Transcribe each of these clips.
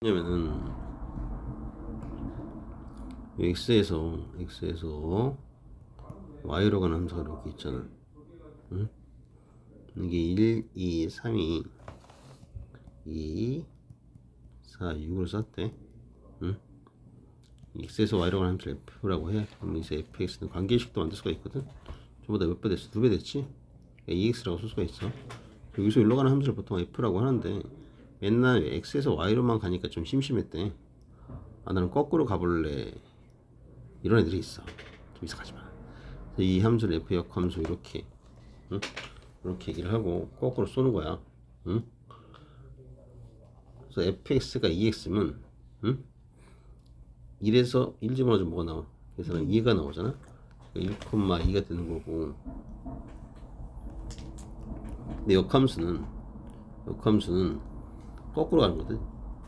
왜냐면은 x에서 x에서 y로 가는 함수가 이렇게 있잖아. 응? 이게 1, 2, 3이 2, 4, 6으로 썼대. 응? x에서 y로 가는 함수 f라고 해. 그럼 이제 fx는 관계식도 만들 수가 있거든. 저보다 몇 배 됐어? 두 배 됐지? 그러니까 2x라고 쓸 수가 있어. 여기서 일로 가는 함수를 보통 f라고 하는데 맨날 x에서 y로만 가니까 좀 심심했대. 아 나는 거꾸로 가볼래. 이런 애들이 있어. 좀 이상하지 마. 그래서 이 함수를 f 역 함수 이렇게 응? 이렇게 얘기를 하고 거꾸로 쏘는 거야. 응? 그래서 fx가 2x면 응? 1에서 1 집어넣으면 뭐가 나와? 그래서 2가 나오잖아. 1,2가 되는 거고. 근데 역함수는 역함수는 거꾸로 가는 거든.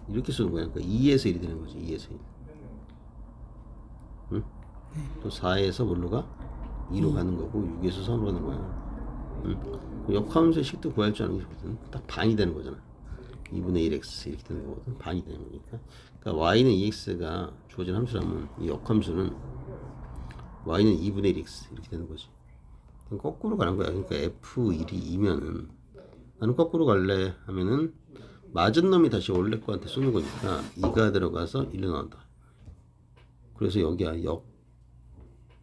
이렇게 쓰는 거야. 그러니까 2에서 1이 되는 거지. 2에서 1. 응? 또 4에서 뭘로 가? 2로 가는 거고 6에서 3으로 가는 거야. 응? 그 역함수의 식도 구할 줄 아는 게 좋거든. 딱 반이 되는 거잖아. 2분의 1x 이렇게 되는 거거든. 반이 되는 거니까. 그러니까 y는 2x가 주어진 함수라면 이 역함수는 y는 2분의 1x 이렇게 되는 거지. 거꾸로 가는 거야. 그러니까 f1이 2면은 나는 거꾸로 갈래 하면은 맞은 놈이 다시 원래 거한테 쏘는 거니까 2가 들어가서 1로 나온다. 그래서 여기야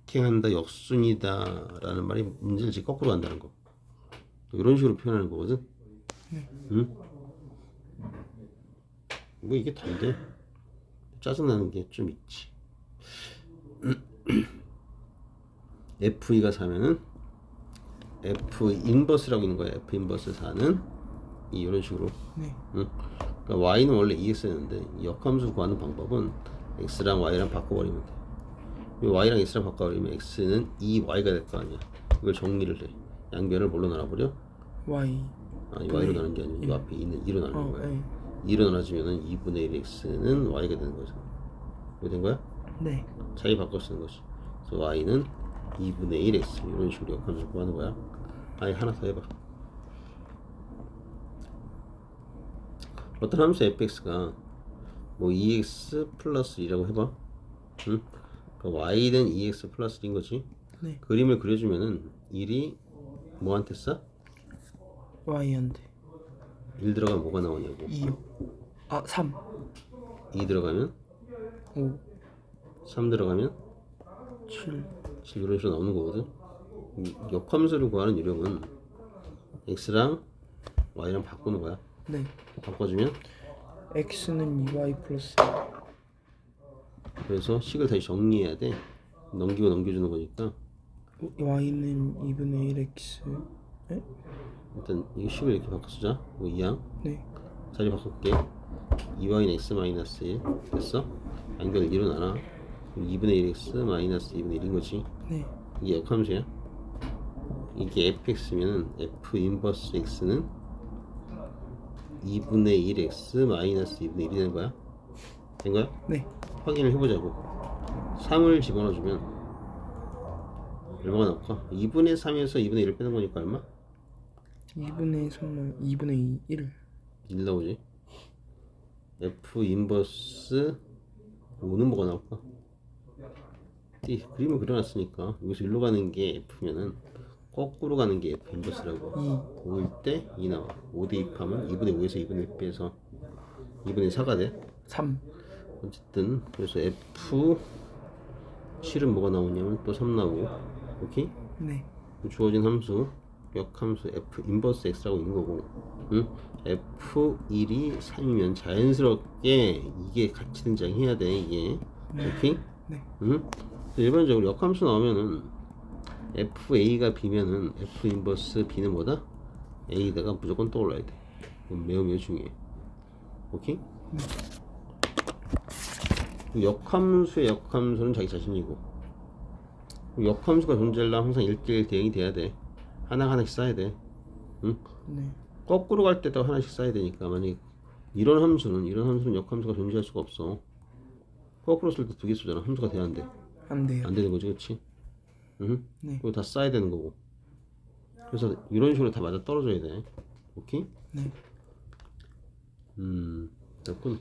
역행한다 역순이다 라는 말이 문제를 지 거꾸로 간다는 거. 이런 식으로 표현하는 거거든. 응? 뭐 이게 단데 짜증나는 게 좀 있지. F2가 4면은 F 인버스라고 있는 거야. F 인버스 4는 이 이런 식으로. 네. 응? 그러니까 y는 원래 2x였는데 이 역함수 구하는 방법은 x랑 y랑 바꿔버리면 돼. 이 y랑 x랑 바꿔버리면 x는 2y가 될 거 아니야. 이걸 정리를 해. 양변을 뭘로 나눠버려? Y. 아니 y로 나는 게 아니고 이 앞에 2는 2로 나누는 어, 거야. 네. 2로 나눠지면은 2분의 1 x는 y가 되는 거죠. 이거 된 거야? 네. 차이 바꿔 쓰는 거지. 그래서 y는 2분의 1 x 이런 식으로 역함수 구하는 거야. 아니 하나 더 해봐. 어떤 함수 fx가 뭐 2x 플러스 2라고 해봐. 응? 그러니까 y는 2x 플러스 1인 거지. 네. 그림을 그려주면은 1이 뭐한테 써? Y한테 1 들어가면 뭐가 나오냐고. 2요. 아, 3. 2 들어가면 5. 3 들어가면 7. 7 이런 식으로 나오는 거거든. 이 역함수를 구하는 요령은 x랑 y랑 바꾸는 거야. 네. 바꿔주면 X는 2Y 플러스 그래서 식을 다시 정리해야 돼. 넘기고 넘겨주는 거니까 Y는 2분의 1X. 네? 일단 이 식을 이렇게 바꿔 쓰자. 이거 2항 네. 자리 바꿀게. 2y는 x 마이너스 1 됐어? 연결을 2로 나눠. 2분의 1x 마이너스 2분의 1인 거지. 네. 이게 역함수야. 이게 fx면은 f 인버스 x는 2분의 1x 마이너스 2분의 1이 되는 거야. 된 거야? 네. 확인을 해보자고. 3을 집어넣어주면 얼마가 나올까? 2분의 3에서 2분의 1을 빼는 거니까 얼마? 2분의 3은 2분의 2, 1. 1 나오지. f 인버스 5는 뭐가 나올까? 이 그림을 그려놨으니까 여기서 일로 가는 게 f면은 거꾸로 가는 게 f 인버스라고 2. 5일 때 2 나와 5 대입하면 2분의 5에서 2분의 1 빼서 2분의 4가 돼 3. 어쨌든 그래서 f 7은 뭐가 나오냐면 또 3 나오고 오케이? 네. 주어진 함수 역함수 f 인버스 x라고 있는 거고 응? f1이 3이면 자연스럽게 이게 같이 등장해야 돼 이게 오케이? 네. 응? 일반적으로 역함수 나오면은 fa가 b면은 f 인버스 b는 뭐다? a다가 무조건 떠올라야 돼 이건 매우 매우 중요해 오케이? 역함수의 역함수는 자기 자신이고 역함수가 존재하려면 항상 1대1 대응이 돼야 돼 하나하나씩 쌓아야 돼 응? 네. 거꾸로 갈 때도 하나씩 쌓아야 되니까 만약 이런 함수는 이런 함수는 역함수가 존재할 수가 없어 거꾸로 쓸 때 두 개 쓰잖아 함수가 돼야 안 돼 안 돼요. 안 되는 거지 그치? 응? 네. 그거 다 쌓아야 되는 거고 그래서 이런 식으로 다 맞아 떨어져야 돼 오케이? 네. 음 됐군